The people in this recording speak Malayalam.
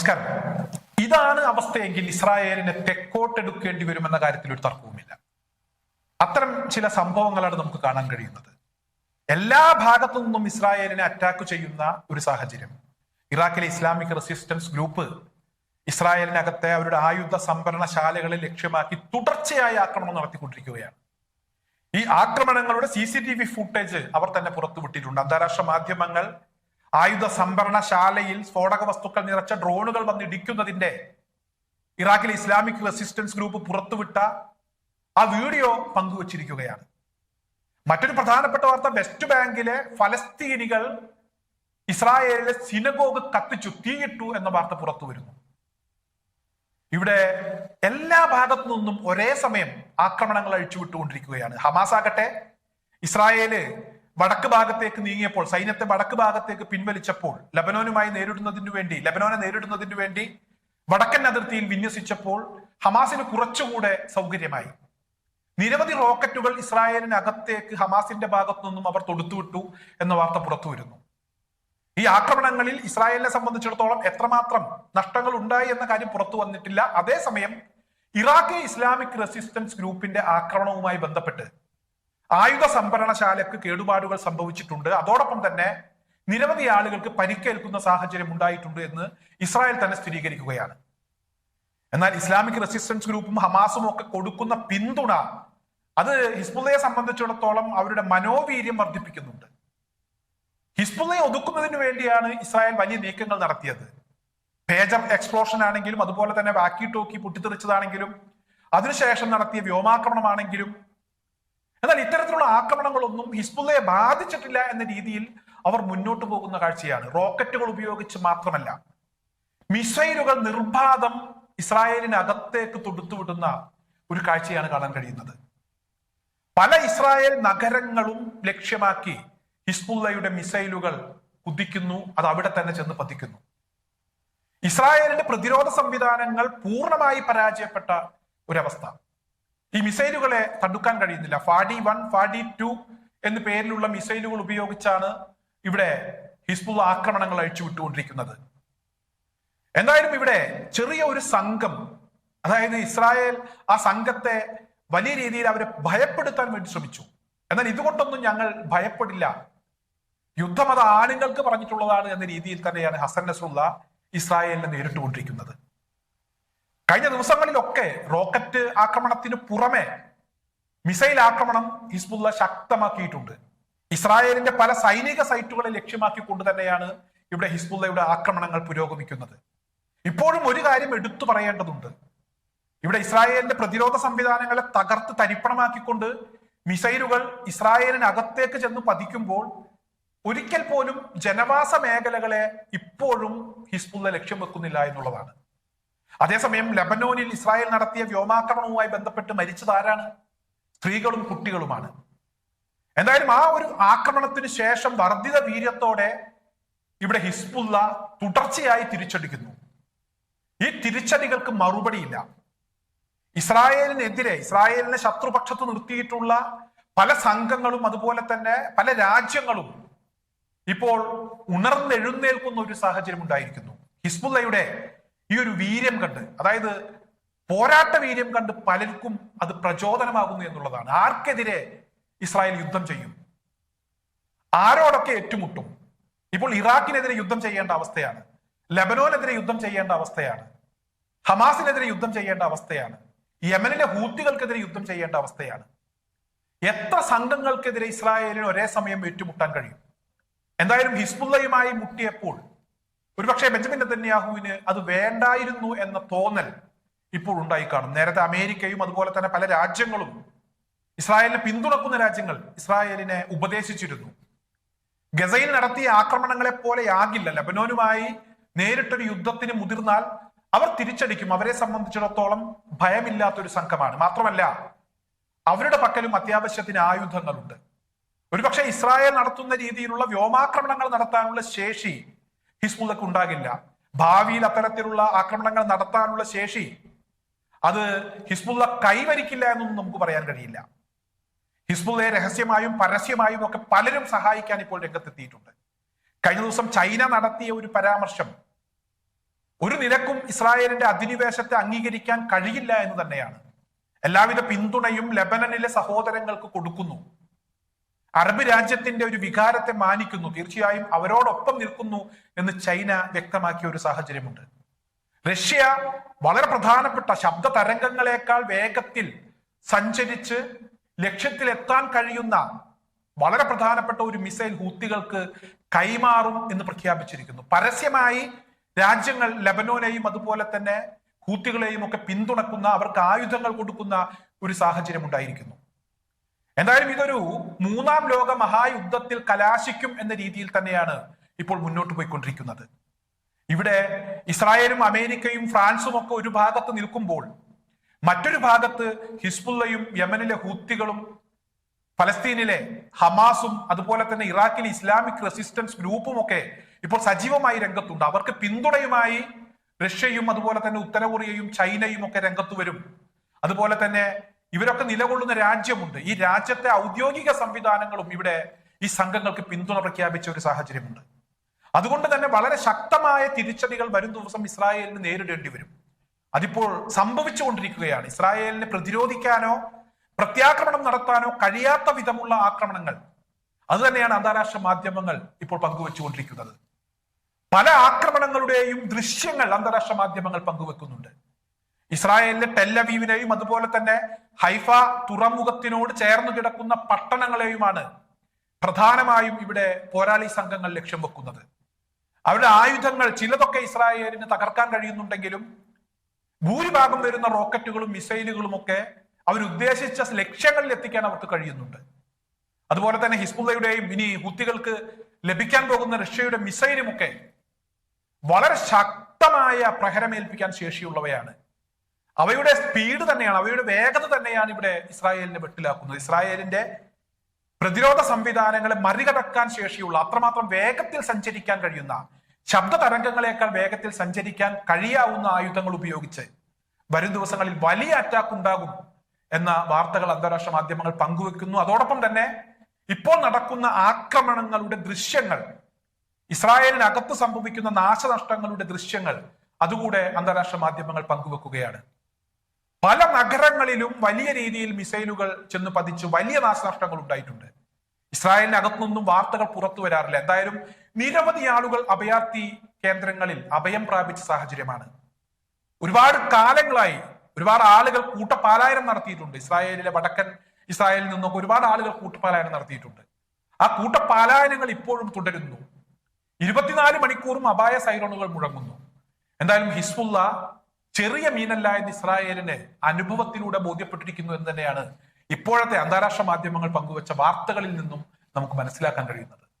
നമസ്കാരം. ഇതാണ് അവസ്ഥയെങ്കിൽ ഇസ്രായേലിനെ തെക്കോട്ടെടുക്കേണ്ടി വരുമെന്ന കാര്യത്തിൽ ഒരു തർക്കവുമില്ല. അത്തരം ചില സംഭവങ്ങളാണ് നമുക്ക് കാണാൻ കഴിയുന്നത്. എല്ലാ ഭാഗത്തു നിന്നും ഇസ്രായേലിനെ അറ്റാക്ക് ചെയ്യുന്ന ഒരു സാഹചര്യം. ഇറാഖിലെ ഇസ്ലാമിക് റെസിസ്റ്റൻസ് ഗ്രൂപ്പ് ഇസ്രായേലിനകത്തെ അവരുടെ ആയുധ സംഭരണശാലകളെ ലക്ഷ്യമാക്കി തുടർച്ചയായ ആക്രമണം നടത്തിക്കൊണ്ടിരിക്കുകയാണ്. ഈ ആക്രമണങ്ങളുടെ C C T V footage അവർ തന്നെ പുറത്തുവിട്ടിട്ടുണ്ട്. അന്താരാഷ്ട്ര മാധ്യമങ്ങൾ ആയുധ സംഭരണശാലയിൽ സ്ഫോടക വസ്തുക്കൾ നിറച്ച ഡ്രോണുകൾ വന്നിടിക്കുന്നതിന്റെ ഇറാഖിലെ ഇസ്ലാമിക് റെസിസ്റ്റൻസ് ഗ്രൂപ്പ് പുറത്തുവിട്ട ആ വീഡിയോ പങ്കുവച്ചിരിക്കുകയാണ്. മറ്റൊരു പ്രധാനപ്പെട്ട വാർത്ത വെസ്റ്റ് ബാങ്കിലെ ഫലസ്തീനികൾ ഇസ്രായേലിലെ സിനഗോഗ് കത്തിച്ചു തീയിട്ടു എന്ന വാർത്ത പുറത്തു വരുന്നു ഇവിടെ എല്ലാ ഭാഗത്തു നിന്നും ഒരേ സമയം ആക്രമണങ്ങൾ അഴിച്ചുവിട്ടുകൊണ്ടിരിക്കുകയാണ്. ഹമാസ് ആകട്ടെ ഇസ്രായേൽ വടക്ക് ഭാഗത്തേക്ക് നീങ്ങിയപ്പോൾ സൈന്യത്തെ വടക്ക് ഭാഗത്തേക്ക് പിൻവലിച്ചപ്പോൾ ലബനോനുമായി നേരിടുന്നതിനു വേണ്ടി ലബനോനെ നേരിടുന്നതിനു വേണ്ടി വടക്കൻ അതിർത്തിയിൽ വിന്യസിച്ചപ്പോൾ ഹമാസിന് കുറച്ചുകൂടെ സൗകര്യമായി. നിരവധി റോക്കറ്റുകൾ ഇസ്രായേലിനകത്തേക്ക് ഹമാസിന്റെ ഭാഗത്തു നിന്നും അവർ തൊടുത്തുവിട്ടു എന്ന വാർത്ത പുറത്തു വരുന്നു ഈ ആക്രമണങ്ങളിൽ ഇസ്രായേലിനെ സംബന്ധിച്ചിടത്തോളം എത്രമാത്രം നഷ്ടങ്ങൾ ഉണ്ടായി എന്ന കാര്യം പുറത്തു വന്നിട്ടില്ല. അതേസമയം ഇറാഖി ഇസ്ലാമിക് റെസിസ്റ്റൻസ് ഗ്രൂപ്പിന്റെ ആക്രമണവുമായി ബന്ധപ്പെട്ട് ആയുധ സംഭരണശാലയ്ക്ക് കേടുപാടുകൾ സംഭവിച്ചിട്ടുണ്ട്. അതോടൊപ്പം തന്നെ നിരവധി ആളുകൾക്ക് പരിക്കേൽക്കുന്ന സാഹചര്യം ഉണ്ടായിട്ടുണ്ട് എന്ന് ഇസ്രായേൽ തന്നെ സ്ഥിരീകരിക്കുകയാണ്. എന്നാൽ ഇസ്ലാമിക് റെസിസ്റ്റൻസ് ഗ്രൂപ്പും ഹമാസും ഒക്കെ കൊടുക്കുന്ന പിന്തുണ അത് ഹിസ്ബുള്ളയെ സംബന്ധിച്ചിടത്തോളം അവരുടെ മനോവീര്യം വർദ്ധിപ്പിക്കുന്നുണ്ട്. ഹിസ്ബുള്ളയെ ഒതുക്കുന്നതിന് വേണ്ടിയാണ് ഇസ്രായേൽ വലിയ നീക്കങ്ങൾ നടത്തിയത്. പേജർ എക്സ്പ്ലോഷൻ ആണെങ്കിലും അതുപോലെ തന്നെ വാക്കി ടോക്കി പൊട്ടിത്തെറിച്ചതാണെങ്കിലും അതിനുശേഷം നടത്തിയ വ്യോമാക്രമണമാണെങ്കിലും എന്നാൽ ഇത്തരത്തിലുള്ള ആക്രമണങ്ങളൊന്നും ഹിസ്ബുള്ളയെ ബാധിച്ചിട്ടില്ല എന്ന രീതിയിൽ അവർ മുന്നോട്ട് പോകുന്ന കാഴ്ചയാണ്. റോക്കറ്റുകൾ ഉപയോഗിച്ച് മാത്രമല്ല മിസൈലുകൾ നിർബാധം ഇസ്രായേലിനകത്തേക്ക് തൊടുത്തുവിടുന്ന ഒരു കാഴ്ചയാണ് കാണാൻ കഴിയുന്നത്. പല ഇസ്രായേൽ നഗരങ്ങളും ലക്ഷ്യമാക്കി ഹിസ്ബുള്ളയുടെ മിസൈലുകൾ കുതിക്കുന്നു അത് അവിടെ തന്നെ ചെന്ന് പതിക്കുന്നു. ഇസ്രായേലിന്റെ പ്രതിരോധ സംവിധാനങ്ങൾ പൂർണമായി പരാജയപ്പെട്ട ഒരവസ്ഥ. ഈ മിസൈലുകളെ തടുക്കാൻ കഴിയുന്നില്ല. ഫാഡി വൺ ഫാഡി ടു എന്ന പേരിലുള്ള മിസൈലുകൾ ഉപയോഗിച്ചാണ് ഇവിടെ ഹിസ്ബുള്ള ആക്രമണങ്ങൾ അഴിച്ചുവിട്ടുകൊണ്ടിരിക്കുന്നത്. എന്തായാലും ഇവിടെ ചെറിയ ഒരു സംഘം അതായത് ഇസ്രായേൽ ആ സംഘത്തെ വലിയ രീതിയിൽ അവരെ ഭയപ്പെടുത്താൻ വേണ്ടി ശ്രമിച്ചു. എന്നാൽ ഇതുകൊണ്ടൊന്നും ഞങ്ങൾ ഭയപ്പെടില്ല. യുദ്ധം അത് ആണുങ്ങൾക്ക് പറഞ്ഞിട്ടുള്ളതാണ് എന്ന രീതിയിൽ തന്നെയാണ് ഹസൻ നസുള്ള ഇസ്രായേലിനെ നേരിട്ടുകൊണ്ടിരിക്കുന്നത്. കഴിഞ്ഞ ദിവസങ്ങളിലൊക്കെ റോക്കറ്റ് ആക്രമണത്തിന് പുറമെ മിസൈൽ ആക്രമണം ഹിസ്ബുല്ല ശക്തമാക്കിയിട്ടുണ്ട്. ഇസ്രായേലിന്റെ പല സൈനിക സൈറ്റുകളെ ലക്ഷ്യമാക്കിക്കൊണ്ട് തന്നെയാണ് ഇവിടെ ഹിസ്ബുല്ലയുടെ ആക്രമണങ്ങൾ പുരോഗമിക്കുന്നത്. ഇപ്പോഴും ഒരു കാര്യം എടുത്തു പറയേണ്ടതുണ്ട്. ഇവിടെ ഇസ്രായേലിന്റെ പ്രതിരോധ സംവിധാനങ്ങളെ തകർത്ത് തരിപ്പണമാക്കിക്കൊണ്ട് മിസൈലുകൾ ഇസ്രായേലിനകത്തേക്ക് ചെന്ന് പതിക്കുമ്പോൾ ഒരിക്കൽ പോലും ജനവാസ മേഖലകളെ ഇപ്പോഴും ഹിസ്ബുല്ല ലക്ഷ്യം വെക്കുന്നില്ല എന്നുള്ളതാണ്. അതേസമയം ലബനോനിൽ ഇസ്രായേൽ നടത്തിയ വ്യോമാക്രമണവുമായി ബന്ധപ്പെട്ട് മരിച്ചതാരാണ് സ്ത്രീകളും കുട്ടികളുമാണ്. എന്തായാലും ആ ഒരു ആക്രമണത്തിന് ശേഷം വർദ്ധിത വീര്യത്തോടെ ഇവിടെ ഹിസ്ബുല്ല തുടർച്ചയായി തിരിച്ചടിക്കുന്നു. ഈ തിരിച്ചടികൾക്ക് മറുപടിയില്ല. ഇസ്രായേലിനെതിരെ ഇസ്രായേലിനെ ശത്രുപക്ഷത്ത് നിർത്തിയിട്ടുള്ള പല സംഘങ്ങളും അതുപോലെ തന്നെ പല രാജ്യങ്ങളും ഇപ്പോൾ ഉണർന്നെഴുന്നേൽക്കുന്ന ഒരു സാഹചര്യം ഉണ്ടായിരിക്കുന്നു ഹിസ്ബുള്ളയുടെ ഈ ഒരു വീര്യം കണ്ട് അതായത് പോരാട്ട വീര്യം കണ്ട് പലർക്കും അത് പ്രചോദനമാകുന്നു എന്നുള്ളതാണ്. ആർക്കെതിരെ ഇസ്രായേൽ യുദ്ധം ചെയ്യും? ആരോടൊക്കെ ഏറ്റുമുട്ടും? ഇപ്പോൾ ഇറാഖിനെതിരെ യുദ്ധം ചെയ്യേണ്ട അവസ്ഥയാണ്. ലബനോനെതിരെ യുദ്ധം ചെയ്യേണ്ട അവസ്ഥയാണ്. ഹമാസിനെതിരെ യുദ്ധം ചെയ്യേണ്ട അവസ്ഥയാണ്. യമനിലെ ഹൂത്തികൾക്കെതിരെ യുദ്ധം ചെയ്യേണ്ട അവസ്ഥയാണ്. എത്ര സംഘങ്ങൾക്കെതിരെ ഇസ്രായേലിന് ഒരേ സമയം ഏറ്റുമുട്ടാൻ കഴിയും? എന്തായാലും ഹിസ്ബുള്ളയുമായി മുട്ടിയപ്പോൾ ഒരുപക്ഷെ ബെഞ്ചമിൻ നെത്തന്യാഹുവിന് അത് വേണ്ടായിരുന്നു എന്ന തോന്നൽ ഇപ്പോൾ ഉണ്ടായി കാണും. നേരത്തെ അമേരിക്കയും അതുപോലെ തന്നെ പല രാജ്യങ്ങളും ഇസ്രായേലിനെ പിന്തുണക്കുന്ന രാജ്യങ്ങൾ ഇസ്രായേലിനെ ഉപദേശിച്ചിരുന്നു. ഗസയിൽ നടത്തിയ ആക്രമണങ്ങളെ പോലെയാകില്ല ലബനോനുമായി നേരിട്ടൊരു യുദ്ധത്തിന് മുതിർന്നാൽ അവർ തിരിച്ചടിക്കും. അവരെ സംബന്ധിച്ചിടത്തോളം ഭയമില്ലാത്തൊരു സംഘമാണ്. മാത്രമല്ല അവരുടെ പക്കലും അത്യാവശ്യത്തിന് ആയുധങ്ങളുണ്ട്. ഒരുപക്ഷെ ഇസ്രായേൽ നടത്തുന്ന രീതിയിലുള്ള വ്യോമാക്രമണങ്ങൾ നടത്താനുള്ള ശേഷി ഹിസ്ബുള്ളക്ക് ഉണ്ടാകില്ല. ഭാവിയിൽ അത്തരത്തിലുള്ള ആക്രമണങ്ങൾ നടത്താനുള്ള ശേഷി അത് ഹിസ്ബുള്ള കൈവരിക്കില്ല എന്നൊന്നും നമുക്ക് പറയാൻ കഴിയില്ല. ഹിസ്ബുള്ളയെ രഹസ്യമായും പരസ്യമായും ഒക്കെ പലരും സഹായിക്കാൻ ഇപ്പോൾ രംഗത്തെത്തിയിട്ടുണ്ട്. കഴിഞ്ഞ ദിവസം ചൈന നടത്തിയ ഒരു പരാമർശം ഒരു നിലക്കും ഇസ്രായേലിന്റെ അധിനിവേശത്തെ അംഗീകരിക്കാൻ കഴിയില്ല എന്ന് തന്നെയാണ്. എല്ലാവിധ പിന്തുണയും ലെബനനിലെ സഹോദരങ്ങൾക്ക് കൊടുക്കുന്നു. അറബ് രാജ്യത്തിന്റെ ഒരു വികാരത്തെ മാനിക്കുന്നു. തീർച്ചയായും അവരോടൊപ്പം നിൽക്കുന്നു എന്ന് ചൈന വ്യക്തമാക്കിയ ഒരു സാഹചര്യമുണ്ട്. റഷ്യ വളരെ പ്രധാനപ്പെട്ട ശബ്ദ തരംഗങ്ങളെക്കാൾ വേഗത്തിൽ സഞ്ചരിച്ച് ലക്ഷ്യത്തിലെത്താൻ കഴിയുന്ന വളരെ പ്രധാനപ്പെട്ട ഒരു മിസൈൽ ഹൂത്തികൾക്ക് കൈമാറും എന്ന് പ്രഖ്യാപിച്ചിരിക്കുന്നു. പരസ്യമായി രാജ്യങ്ങൾ ലബനോനെയും അതുപോലെ തന്നെ ഹൂത്തികളെയും ഒക്കെ പിന്തുണക്കുന്ന അവർക്ക് ആയുധങ്ങൾ കൊടുക്കുന്ന ഒരു സാഹചര്യം ഉണ്ടായിരിക്കുന്നു എന്തായാലും ഇതൊരു മൂന്നാം ലോക മഹായുദ്ധത്തിൽ കലാശിക്കും എന്ന രീതിയിൽ തന്നെയാണ് ഇപ്പോൾ മുന്നോട്ട് പോയിക്കൊണ്ടിരിക്കുന്നത്. ഇവിടെ ഇസ്രായേലും അമേരിക്കയും ഫ്രാൻസും ഒക്കെ ഒരു ഭാഗത്ത് നിൽക്കുമ്പോൾ മറ്റൊരു ഭാഗത്ത് ഹിസ്ബുള്ളയും യമനിലെ ഹൂത്തികളും ഫലസ്തീനിലെ ഹമാസും അതുപോലെ തന്നെ ഇറാഖിലെ ഇസ്ലാമിക് റെസിസ്റ്റൻസ് ഗ്രൂപ്പും ഒക്കെ ഇപ്പോൾ സജീവമായി രംഗത്തുണ്ട്. അവർക്ക് പിന്തുണയുമായി റഷ്യയും അതുപോലെ തന്നെ ഉത്തര കൊറിയയും ചൈനയും ഒക്കെ രംഗത്ത് വരും. അതുപോലെ തന്നെ ഇവരൊക്കെ നിലകൊള്ളുന്ന രാജ്യമുണ്ട്. ഈ രാജ്യത്തെ ഔദ്യോഗിക സംവിധാനങ്ങളും ഇവിടെ ഈ സംഘങ്ങൾക്ക് പിന്തുണ പ്രഖ്യാപിച്ച ഒരു സാഹചര്യമുണ്ട്. അതുകൊണ്ട് തന്നെ വളരെ ശക്തമായ തിരിച്ചടികൾ വരും ദിവസം ഇസ്രായേലിന് നേരിടേണ്ടി വരും. അതിപ്പോൾ സംഭവിച്ചുകൊണ്ടിരിക്കുകയാണ് ഇസ്രായേലിനെ പ്രതിരോധിക്കാനോ പ്രത്യാക്രമണം നടത്താനോ കഴിയാത്ത വിധമുള്ള ആക്രമണങ്ങൾ. അത് തന്നെയാണ് അന്താരാഷ്ട്ര മാധ്യമങ്ങൾ ഇപ്പോൾ പങ്കുവച്ചുകൊണ്ടിരിക്കുന്നത്. പല ആക്രമണങ്ങളുടെയും ദൃശ്യങ്ങൾ അന്താരാഷ്ട്ര മാധ്യമങ്ങൾ പങ്കുവെക്കുന്നുണ്ട്. ഇസ്രായേലിലെ ടെല്ലവീവിനെയും അതുപോലെ തന്നെ ഹൈഫ തുറമുഖത്തിനോട് ചേർന്ന് കിടക്കുന്ന പട്ടണങ്ങളെയുമാണ് പ്രധാനമായും ഇവിടെ പോരാളി സംഘങ്ങൾ ലക്ഷ്യം വെക്കുന്നത്. അവരുടെ ആയുധങ്ങൾ ചിലതൊക്കെ ഇസ്രായേലിന് തകർക്കാൻ കഴിയുന്നുണ്ടെങ്കിലും ഭൂരിഭാഗം വരുന്ന റോക്കറ്റുകളും മിസൈലുകളും ഒക്കെ അവരുദ്ദേശിച്ച ലക്ഷ്യങ്ങളിൽ എത്തിക്കാൻ അവർക്ക് കഴിയുന്നുണ്ട്. അതുപോലെ തന്നെ ഹിസ്ബുള്ളയുടെയും ഇനി ഹുത്തികൾക്ക് ലഭിക്കാൻ പോകുന്ന റഷ്യയുടെ മിസൈലുമൊക്കെ വളരെ ശക്തമായ പ്രഹരമേൽപ്പിക്കാൻ ശേഷിയുള്ളവയാണ്. അവയുടെ സ്പീഡ് തന്നെയാണ് അവയുടെ വേഗത തന്നെയാണ് ഇവിടെ ഇസ്രായേലിനെ വെട്ടിലാക്കുന്നത്. ഇസ്രായേലിന്റെ പ്രതിരോധ സംവിധാനങ്ങളെ മറികടക്കാൻ ശേഷിയുള്ള അത്രമാത്രം വേഗത്തിൽ സഞ്ചരിക്കാൻ കഴിയുന്ന ശബ്ദ തരംഗങ്ങളെക്കാൾ വേഗത്തിൽ സഞ്ചരിക്കാൻ കഴിയാവുന്ന ആയുധങ്ങൾ ഉപയോഗിച്ച് വരും ദിവസങ്ങളിൽ വലിയ അറ്റാക്ക് ഉണ്ടാകും എന്ന വാർത്തകൾ അന്താരാഷ്ട്ര മാധ്യമങ്ങൾ പങ്കുവെക്കുന്നു. അതോടൊപ്പം തന്നെ ഇപ്പോൾ നടക്കുന്ന ആക്രമണങ്ങളുടെ ദൃശ്യങ്ങൾ ഇസ്രായേലിനകത്ത് സംഭവിക്കുന്ന നാശനഷ്ടങ്ങളുടെ ദൃശ്യങ്ങൾ അതുകൂടെ അന്താരാഷ്ട്ര മാധ്യമങ്ങൾ പങ്കുവെക്കുകയാണ്. പല നഗരങ്ങളിലും വലിയ രീതിയിൽ മിസൈലുകൾ ചെന്ന് പതിച്ച് വലിയ നാശനഷ്ടങ്ങൾ ഉണ്ടായിട്ടുണ്ട്. ഇസ്രായേലിന് അകത്തുനിന്നും വാർത്തകൾ പുറത്തു വരാറില്ല. എന്തായാലും നിരവധി ആളുകൾ അഭയാർത്ഥി കേന്ദ്രങ്ങളിൽ അഭയം പ്രാപിച്ച സാഹചര്യമാണ്. ഒരുപാട് കാലങ്ങളായി ഒരുപാട് ആളുകൾ കൂട്ടപാലായനം നടത്തിയിട്ടുണ്ട്. ഇസ്രായേലിലെ വടക്കൻ ഇസ്രായേലിൽ നിന്നൊക്കെ ഒരുപാട് ആളുകൾ കൂട്ടപാലായനം നടത്തിയിട്ടുണ്ട്. ആ കൂട്ടപാലായനങ്ങൾ ഇപ്പോഴും തുടരുന്നു. ഇരുപത്തിനാല് മണിക്കൂറും അപായ സൈറോണുകൾ മുഴങ്ങുന്നു. എന്തായാലും ഹിസ്ബുള്ള ചെറിയ മീനല്ല എന്ന് ഇസ്രായേലിന് അനുഭവത്തിലൂടെ ബോധ്യപ്പെട്ടിരിക്കുന്നു എന്ന് തന്നെയാണ് ഇപ്പോഴത്തെ അന്താരാഷ്ട്ര മാധ്യമങ്ങൾ പങ്കുവച്ച വാർത്തകളിൽ നിന്നും നമുക്ക് മനസ്സിലാക്കാൻ കഴിയുന്നത്.